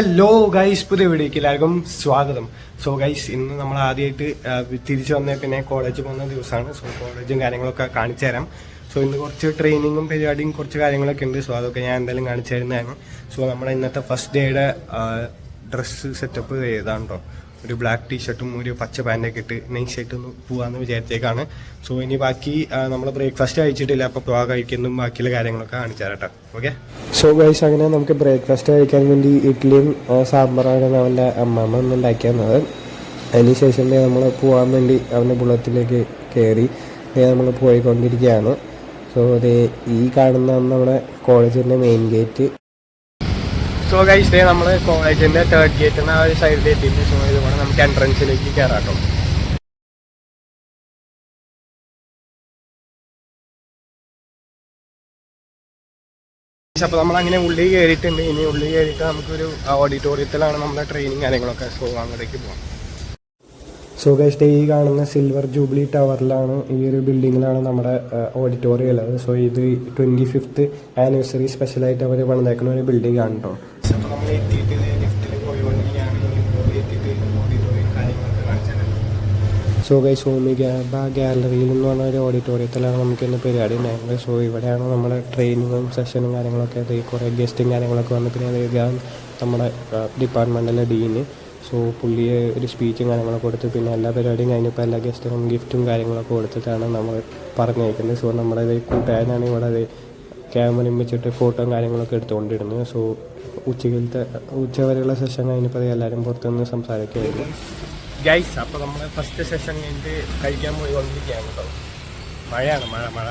Hello guys പുതിയ വീഡിയോക്ക് എല്ലാവർക്കും സ്വാഗതം. സോ ഗൈസ് ഇന്ന് നമ്മൾ ആദ്യമായിട്ട് തിരിച്ചു വന്ന പിന്നെ കോളേജ് പോകുന്ന ദിവസമാണ്. സോ കോളേജും കാര്യങ്ങളൊക്കെ കാണിച്ചു തരാം. സോ ഇന്ന് കുറച്ച് ട്രെയിനിങ്ങും പരിപാടിയും കുറച്ച് കാര്യങ്ങളൊക്കെ ഉണ്ട്. സോ അതൊക്കെ ഞാൻ എന്തായാലും കാണിച്ചു തരുന്നതാണ്. സോ നമ്മുടെ ഇന്നത്തെ ഫസ്റ്റ് ഡേയുടെ ഡ്രസ്സ് സെറ്റപ്പ് ചെയ്താണ് കേട്ടോ ഒരു ബ്ലാക്ക് ടീഷർട്ടും ഒരു പച്ച പാന്റൊക്കെ ഇട്ട് നൈസായിട്ട് ഒന്ന് പോകാമെന്ന് വിചാരിച്ചേക്കാണ്. സോ ഇനി ബാക്കി നമ്മൾ ബ്രേക്ക്ഫാസ്റ്റ് കഴിച്ചിട്ടില്ല. അപ്പോൾ പോകാൻ കഴിക്കുന്നതും ബാക്കിയുള്ള കാര്യങ്ങളൊക്കെ കാണിച്ചു തരാം ഓക്കെ സോ ഗൈസ് അങ്ങനെ നമുക്ക് ബ്രേക്ക്ഫാസ്റ്റ് കഴിക്കാൻ വേണ്ടി ഇഡ്ഡലിയും സാമ്പാറാണ് അവന്റെ അമ്മമ്മ ഒന്ന് ഉണ്ടാക്കി തന്നത്. അതിനുശേഷം നമ്മൾ പോകാൻ വേണ്ടി അവന്റെ ബുള്ളറ്റിലേക്ക് കയറി നമ്മൾ പോയിക്കൊണ്ടിരിക്കുകയാണ്. സോ അതേ ഈ കാണുന്ന നമ്മുടെ കോളേജിന്റെ main gate so guys the നമ്മൾ കോളേജിന്റെ തേർഡ് ഗേറ്റ് ആ ഒരു സൈഡിൽ എത്തിയിട്ട് സോ ഇതുപോലെ നമുക്ക് എൻട്രൻസിലേക്ക് കയറാട്ടോ അപ്പോൾ നമ്മൾ അങ്ങനെ ഉള്ളിൽ കയറിയിട്ടുണ്ട് ഇനി ഉള്ളിൽ കയറിയിട്ട് നമുക്കൊരു ഓഡിറ്റോറിയത്തിലാണ് നമ്മുടെ ട്രെയിനിങ് കാര്യങ്ങളൊക്കെ സോ അങ്ങോട്ടേക്ക് പോകാം സോ ഗൈസ് ഡേ ഈ കാണുന്ന സിൽവർ ജൂബിലി ടവറിലാണ് ഈ ഒരു ബിൽഡിങ്ങിലാണ് നമ്മുടെ ഓഡിറ്റോറിയം ഉള്ളത്. സോ ഇത് ട്വന്റി ഫിഫ്ത്ത് ആനിവേഴ്സറി സ്പെഷ്യലായിട്ട് അവർ പണിതേക്കുന്ന ഒരു ബിൽഡിംഗ് ആണ് കേട്ടോ എത്തിയിട്ട് ലിഫ്റ്റിൽ പോയിക്കൊണ്ടിരിക്കുകയാണ്. സോ ഗൈസ് ഹോമി ഗ്യാബ ഗാലറിയിൽ എന്ന് പറഞ്ഞ ഒരു ഓഡിറ്റോറിയത്തിലാണ് നമുക്ക് ഇന്ന് പരിപാടി ഉണ്ടായിരുന്നത്. സോ ഇവിടെയാണ് നമ്മുടെ ട്രെയിനിങ്ങും സെഷനും കാര്യങ്ങളൊക്കെ ഇത് കുറേ ഗസ്റ്റും കാര്യങ്ങളൊക്കെ വന്ന് പിന്നെ നമ്മുടെ ഡിപ്പാർട്ട്മെന്റിലെ ഡീന് സോ പുള്ളിയെ ഒരു സ്പീച്ചും കാര്യങ്ങളൊക്കെ കൊടുത്ത് പിന്നെ എല്ലാ പരിപാടിയും കഴിഞ്ഞപ്പോൾ എല്ലാ ഗസ്റ്റിനും ഗിഫ്റ്റും കാര്യങ്ങളൊക്കെ കൊടുത്തിട്ടാണ് നമ്മൾ പറഞ്ഞേക്കുന്നത്. സോ നമ്മുടെ കൂട്ടുകാരനാണ് ഇവിടെ ക്യാമറയും വെച്ചിട്ട് ഫോട്ടോയും കാര്യങ്ങളൊക്കെ എടുത്തുകൊണ്ടിരുന്നു. സോ ഉച്ചയിലത്തെ ഉച്ച വരെയുള്ള സെഷൻ കഴിഞ്ഞപ്പോൾ എല്ലാവരും പുറത്തുനിന്ന് സംസാരിക്കുകയായിരുന്നു ഗൈസ് അപ്പോൾ നമ്മൾ ഫസ്റ്റ് സെഷൻ കഴിഞ്ഞിട്ട് കഴിക്കാൻ പോയി കൊണ്ടിരിക്കുകയാണ് കേട്ടോ മഴയാണ് മഴ മഴ.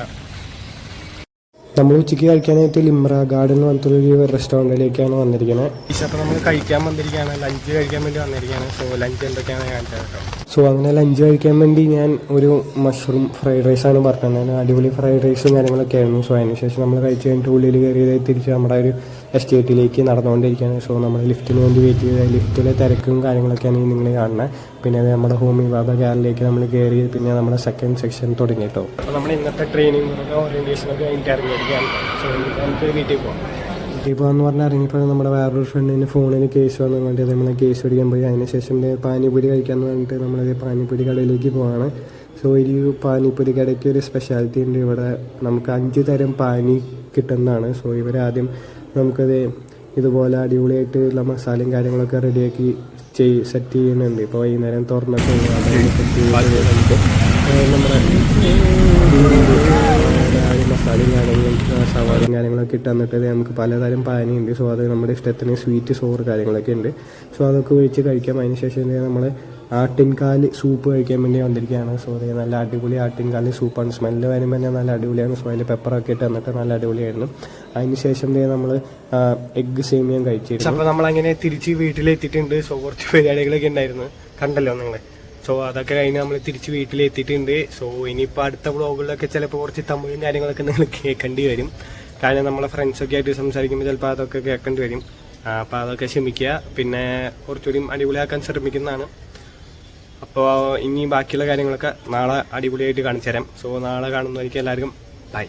നമ്മൾ ഉച്ചയ്ക്ക് കഴിക്കാനായിട്ട് ലിംറ ഗാർഡൻ എന്ന് ഒരു റെസ്റ്റോറന്റിലേക്കാണ് വന്നിരിക്കുന്നത് അപ്പോൾ നമ്മൾ കഴിക്കാൻ വന്നിരിക്കുകയാണ്. ലഞ്ച് കഴിക്കാൻ വേണ്ടി വന്നിരിക്കുകയാണ്. സോ ലഞ്ച് എന്തൊക്കെയാണ് കാണിച്ചത് കേട്ടോ സോ അങ്ങനെ ലഞ്ച് കഴിക്കാൻ വേണ്ടി ഞാൻ ഒരു മഷ്റൂം ഫ്രൈഡ് റൈസ് ആണ് പറഞ്ഞത് അടിപൊളി ഫ്രൈഡ് റൈസും കാര്യങ്ങളൊക്കെ ആയിരുന്നു. സോ അതിനുശേഷം നമ്മൾ കഴിച്ച് കഴിഞ്ഞിട്ട് ഉള്ളിൽ കയറിയതായി തിരിച്ച് നമ്മുടെ ഒരു എസ്റ്റേറ്റിലേക്ക് നടന്നുകൊണ്ടിരിക്കുകയാണ്. സോ നമ്മൾ ലിഫ്റ്റിന് വേണ്ടി വെയിറ്റ് ചെയ്ത ലിഫ്റ്റിലെ തിരക്കും കാര്യങ്ങളൊക്കെയാണ് ഈ നിങ്ങൾ കാണുന്നത്. പിന്നെ അത് നമ്മുടെ ഹോമി ബാബ ഗാറിലേക്ക് നമ്മൾ കയറി പിന്നെ നമ്മുടെ സെക്കൻഡ് സെക്ഷൻ തുടങ്ങി കേട്ടോ. അപ്പോൾ നമ്മൾ ഇന്നത്തെ ട്രെയിനിങ് ഓറിയന്റേഷനൊക്കെ കഴിഞ്ഞിട്ട് ഇറങ്ങിയിരിക്കുകയാണ്. സോ നമുക്ക് വീട്ടിൽ പോകാം വീട്ടിൽ എന്ന് പറഞ്ഞാൽ ഇറങ്ങിയപ്പോൾ നമ്മുടെ വേറൊരു ഫ്രണ്ടിന് ഫോണിന് കേസ് വന്നു. വേണ്ടി നമ്മൾ കേസ് പിടിക്കാൻ പോയി. അതിനുശേഷം ദേ കഴിക്കാൻ വേണ്ടിയിട്ട് നമ്മൾ പാനിപ്പൂരി കടയിലേക്ക് പോവാണ്. സോ ഒരു പാനിപ്പൂരി കടയ്ക്ക് ഒരു സ്പെഷ്യാലിറ്റി ഉണ്ട്. ഇവിടെ നമുക്ക് അഞ്ച് തരം പാനി കിട്ടുന്നതാണ്. സോ ഇവരാദ്യം നമുക്കത് ഇതുപോലെ അടിപൊളിയായിട്ടുള്ള മസാലയും കാര്യങ്ങളൊക്കെ റെഡിയാക്കി ചെയ് സെറ്റ് ചെയ്യുന്നുണ്ട്. ഇപ്പോൾ വൈകുന്നേരം തുറന്നൊക്കെ ചെയ്ത് നമ്മുടെ മസാലയും കാര്യങ്ങളും സവാളയും കാര്യങ്ങളൊക്കെ ഇട്ട് തന്നിട്ട് നമുക്ക് പലതരം പാനിയുണ്ട്. സോ അത് നമ്മുടെ ഇഷ്ടത്തിന് സ്വീറ്റ് സോറ് കാര്യങ്ങളൊക്കെ ഉണ്ട്. സോ അതൊക്കെ ഒഴിച്ച് കഴിക്കാം. അതിന് ശേഷം നമ്മൾ ആട്ടിൻകാൽ സൂപ്പ് കഴിക്കാൻ വേണ്ടി വന്നിരിക്കുകയാണ്. സോ അതേ നല്ല അടിപൊളി ആട്ടിൻകാൽ സൂപ്പാണ് സ്മെല്ല് വരുമ്പോൾ തന്നെ നല്ല അടിപൊളിയാണ്. സോ അതിൽ പെപ്പറൊക്കെ ഇട്ട് തന്നിട്ട് നല്ല അടിപൊളിയായിരുന്നു. അതിന് ശേഷം നമ്മൾ എഗ്ഗ് സേമിയം കഴിച്ചിരുന്നു. അപ്പോൾ നമ്മളങ്ങനെ തിരിച്ച് വീട്ടിലെത്തിയിട്ടുണ്ട്. സോ കുറച്ച് പരിപാടികളൊക്കെ ഉണ്ടായിരുന്നു. കണ്ടല്ലോ നിങ്ങളെ. സോ അതൊക്കെ കഴിഞ്ഞ് നമ്മൾ തിരിച്ച് വീട്ടിലെത്തിയിട്ടുണ്ട്. സോ ഇനിയിപ്പോൾ അടുത്ത വ്ളോഗുകളിലൊക്കെ ചിലപ്പോൾ കുറച്ച് തമിഴും കാര്യങ്ങളൊക്കെ നിങ്ങൾ കേൾക്കേണ്ടി വരും. കാരണം നമ്മളെ ഫ്രണ്ട്സൊക്കെ ആയിട്ട് സംസാരിക്കുമ്പോൾ ചിലപ്പോൾ അതൊക്കെ കേൾക്കേണ്ടി വരും. അപ്പോൾ അതൊക്കെ ക്ഷമിക്കുക. പിന്നെ കുറച്ചുകൂടി അടിപൊളിയാക്കാൻ ശ്രമിക്കുന്നതാണ്. അപ്പോൾ ഇനി ബാക്കിയുള്ള കാര്യങ്ങളൊക്കെ നാളെ അടിപൊളിയായിട്ട് കാണിച്ചു തരാം സോ നാളെ കാണുന്നവർക്ക് എല്ലാവർക്കും ബൈ